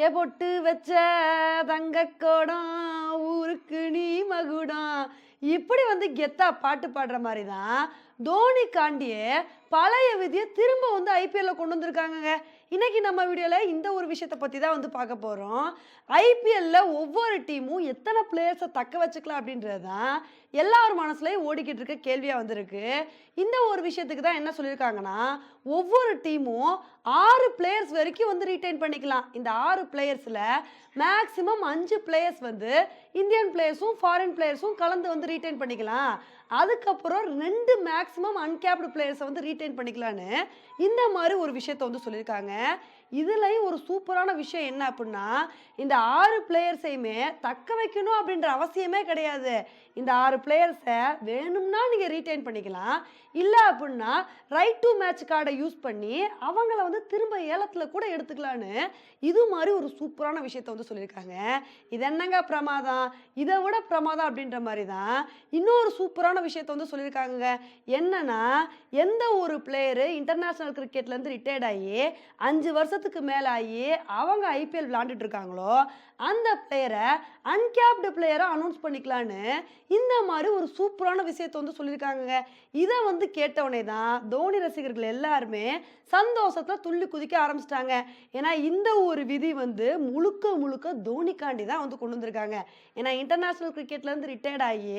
ஏ பொட்டு வச்ச தங்கக்கோடம் ஊருக்கு நீ மகுடம் இப்படி வந்து கெத்தா பாட்டு பாடுற மாதிரி தான் தோனி காண்டியே பழைய விதியை திரும்ப வந்து ஐபிஎல்ல கொண்டு வந்திருக்காங்கங்க. இன்னைக்கு நம்ம வீடியோவில் இந்த ஒரு விஷயத்தை பற்றி தான் வந்து பார்க்க போகிறோம் ஐபிஎல்ல ஒவ்வொரு டீமும் எத்தனை பிளேயர்ஸை தக்க வச்சுக்கலாம் அப்படின்றது தான் எல்லார் மனசுலையும் ஓடிக்கிட்டு இருக்க கேள்வியாக வந்திருக்கு. இந்த ஒரு விஷயத்துக்கு தான் என்ன சொல்லியிருக்காங்கன்னா ஒவ்வொரு டீமும் ஆறு பிளேயர்ஸ் வரைக்கும் வந்து ரீட்டைன் பண்ணிக்கலாம். இந்த ஆறு பிளேயர்ஸில் மேக்ஸிமம் அஞ்சு பிளேயர்ஸ் வந்து இந்தியன் பிளேயர்ஸும் ஃபாரின் பிளேயர்ஸும் கலந்து வந்து ரீட்டைன் பண்ணிக்கலாம். அதுக்கப்புறம் ரெண்டு மேக்ஸிமம் அன்கேப்டு பிளேயர்ஸை வந்து ரீட்டைன் பண்ணிக்கலான்னு இந்த மாதிரி ஒரு விஷயத்த வந்து சொல்லியிருக்காங்க. இதுலேயும் ஒரு சூப்பரான விஷயம் என்ன அப்படின்னா இந்த ஆறு பிளேயர்ஸையுமே தக்க வைக்கணும் அப்படின்ற அவசியமே கிடையாது. இந்த ஆறு பிளேயர்ஸை வேணும்னா நீங்கள் ரீட்டைன் பண்ணிக்கலாம். இல்லை அப்படின்னா ரைட் டு மேட்ச் கார்டை யூஸ் பண்ணி அவங்கள வந்து திரும்ப ஏலத்தில் கூட எடுத்துக்கலான்னு இது மாதிரி ஒரு சூப்பரான விஷயத்த வந்து சொல்லியிருக்காங்க இது என்னங்க பிரமாதம்? இதை விட பிரமாதம் அப்படின்ற மாதிரி தான் இன்னொரு சூப்பரான விஷயத்த வந்து சொல்லியிருக்காங்க என்னன்னா எந்த ஒரு பிளேயரு இன்டர்நேஷ்னல் கிரிக்கெட்லேருந்து ரிட்டையர்ட் ஆகி அஞ்சு வருஷத்துக்கு மேலே ஆகி அவங்க ஐபிஎல் விளாண்டுட்டு இருக்காங்களோ அந்த பிளேயரை அன்கேப்டு பிளேயரை அனௌன்ஸ் பண்ணிக்கலான்னு இந்த மாதிரி ஒரு சூப்பரான விஷயத்தை வந்து சொல்லியிருக்காங்க இதை வந்து கேட்டவொடனே தான் தோனி ரசிகர்கள் எல்லாருமே சந்தோஷத்தில் துள்ளி குதிக்க ஆரம்பிச்சிட்டாங்க. ஏன்னா இந்த ஒரு விதி வந்து முழுக்க முழுக்க தோனிக்காண்டி தான் வந்து கொண்டு வந்திருக்காங்க. ஏன்னா இன்டர்நேஷ்னல் கிரிக்கெட்லேருந்து ரிட்டையர்ட் ஆகி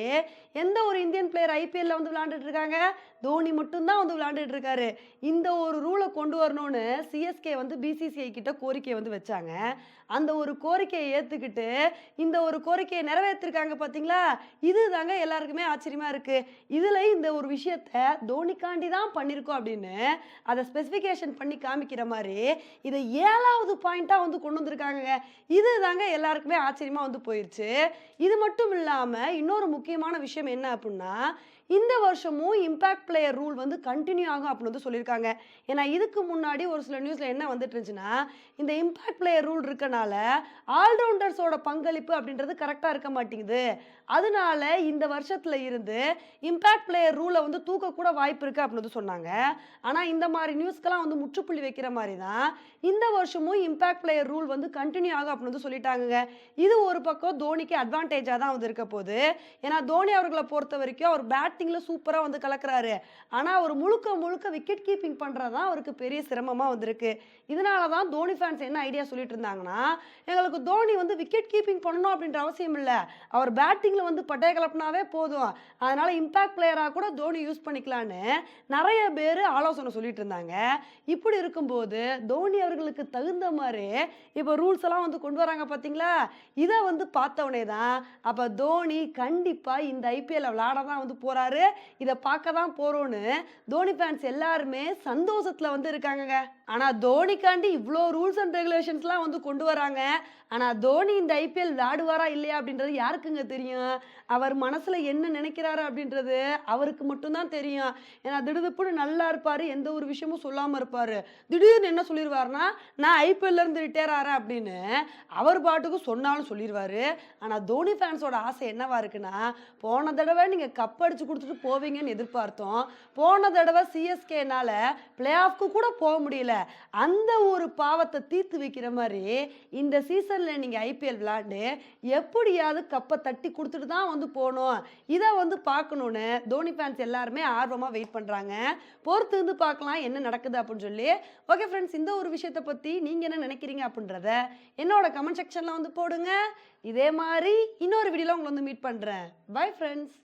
எந்த ஒரு இந்தியன் பிளேயர் ஐபிஎல்ல வந்து விளாண்டுட்டு இருக்காங்க தோனி மட்டும்தான் வந்து விளாண்டுட்டு இருக்காரு. இந்த ஒரு ரூலை கொண்டு வரணும்னு சிஎஸ்கே வந்து பிசிசிஐ கிட்ட கோரிக்கையை வந்து வச்சாங்க. அந்த ஒரு கோரிக்கையை ஏற்றுக்கிட்டு இந்த ஒரு கோரிக்கையை நிறைவேற்றிருக்காங்க பார்த்தீங்களா இது தாங்க எல்லாருக்குமே ஆச்சரியமாக இருக்குது இதில் இந்த ஒரு விஷயத்த தோனிக்காண்டி தான் பண்ணியிருக்கோம் அப்படின்னு அதை ஸ்பெசிஃபிகேஷன் பண்ணி காமிக்கிற மாதிரி இதை ஏழாவது பாயிண்ட்டாக வந்து கொண்டு வந்திருக்காங்க இது தாங்க எல்லாருக்குமே ஆச்சரியமாக வந்து போயிடுச்சு இது மட்டும் இல்லாமல் இன்னொரு முக்கியமான விஷயம் என்ன அப்படின்னா இந்த வருஷமும் இம்பாக்ட் பிளேயர் ரூல் வந்து கண்டினியூ ஆகும் அப்படின்னு வந்து சொல்லியிருக்காங்க. ஏன்னா இதுக்கு முன்னாடி ஒரு சில நியூஸில் என்ன வந்துட்டு இருந்துச்சுன்னா இந்த இம்பாக்ட் பிளேயர் ரூல் இருக்கனால ஆல்ரவுண்டர்ஸோட பங்களிப்பு அப்படின்றது கரெக்டாக இருக்க மாட்டேங்குது. அதனால இந்த வருஷத்தில் இருந்து இம்பேக்ட் பிளேயர் ரூலை வந்து தூக்கக்கூட வாய்ப்பு இருக்குது அப்படின்னு வந்து சொன்னாங்க. ஆனால் இந்த மாதிரி நியூஸ்க்கெல்லாம் வந்து முற்றுப்புள்ளி வைக்கிற மாதிரி தான் இந்த வருஷமும் இம்பேக்ட் பிளேயர் ரூல் வந்து கண்டினியூ ஆகும் அப்படின்னு வந்து சொல்லிட்டாங்க இது ஒரு பக்கம் தோனிக்கு அட்வான்டேஜாக தான் வந்து இருக்க போகுது. ஏன்னா தோனி அவர்களை பொறுத்த வரைக்கும் அவர் பேட்டிங்கில் சூப்பராக வந்து கலக்கிறாரு. ஆனால் அவர் முழுக்க முழுக்க விக்கெட் கீப்பிங் பண்ணுறது தான் அவருக்கு பெரிய சிரமமாக வந்திருக்கு இதனால தான் தோனி ஃபேன்ஸ் என்ன ஐடியா சொல்லிட்டு இருந்தாங்கன்னா எங்களுக்கு தோனி வந்து விக்கெட் கீப்பிங் பண்ணணும் அப்படின்ற அவசியம் இல்லை. அவர் பேட்டிங்கில் வந்து பட்டைய கலப்பினாவே போதும். அதனால் இம்பாக்ட் பிளேயராக கூட தோனி யூஸ் பண்ணிக்கலான்னு நிறைய பேர் ஆலோசனை சொல்லிட்டு இருந்தாங்க. இப்படி இருக்கும்போது தோனி அவர்களுக்கு தகுந்த மாதிரி இப்போ ரூல்ஸ் எல்லாம் வந்து கொண்டு வராங்க பார்த்தீங்களா இதை வந்து பார்த்தவனே தான் அப்போ தோனி கண்டிப்பாக இந்த ஐபிஎல்ல விளாட தான் வந்து போகிறாரு இதை பார்க்க தான் போகிறோன்னு தோனி ஃபேன்ஸ் எல்லாருமே சந்தோஷத்தில் வந்து இருக்காங்கங்க. ஆனால் தோனிக்காண்டி இவ்வளோ ரூல்ஸ் அண்ட் ரெகுலேஷன்ஸ்லாம் வந்து கொண்டு வராங்க ஆனால் தோனி இந்த ஐபிஎல் விளாடுவாரா இல்லையா அப்படின்றது யாருக்குங்க தெரியும்? அவர் மனசில் என்ன நினைக்கிறாரு அப்படின்றது அவருக்கு மட்டும்தான் தெரியும். ஏன்னா திடுதுப்புன்னு நல்லா இருப்பார் எந்த ஒரு விஷயமும் சொல்லாமல் இருப்பார். திடீர்னு என்ன சொல்லிடுவாருன்னா நான் ஐபிஎல்லேருந்து ரிட்டையர் ஆகிறேன் அப்படின்னு அவர் பாட்டுக்கு சொன்னாலும் சொல்லிடுவார் ஆனால் தோனி ஃபேன்ஸோட ஆசை என்னவா இருக்குன்னா போன தடவை நீங்கள் கப் அடித்து கொடுத்துட்டு போவீங்கன்னு எதிர்பார்த்தோம். போன தடவை சிஎஸ்கேனால் பிளே ஆஃப்க்கு கூட போக முடியல. அந்த ஒரு பாவத்தை தீர்த்து வைக்கிற மாதிரி இந்த சீசனில் நீங்கள் ஐபிஎல் விளாண்டு எப்படியாவது கப்பை தட்டி கொடுத்துட்டு தான் வந்து போகணும். இதை வந்து பார்க்கணுன்னு தோனி ஃபேன்ஸ் எல்லாருமே ஆர்வமாக வெயிட் பண்ணுறாங்க பொறுத்து இருந்து பார்க்கலாம் என்ன நடக்குது அப்படின்னு சொல்லி. ஓகே ஃப்ரெண்ட்ஸ் இந்த ஒரு விஷயத்தை பற்றி நீங்கள் என்ன நினைக்கிறீங்க அப்படின்றத என்னோட கமெண்ட் செக்ஷனில் வந்து போடுங்க. இதே மாதிரி இன்னொரு வீடியோவில் உங்களை வந்து மீட் பண்ணுறேன் பை ஃப்ரெண்ட்ஸ்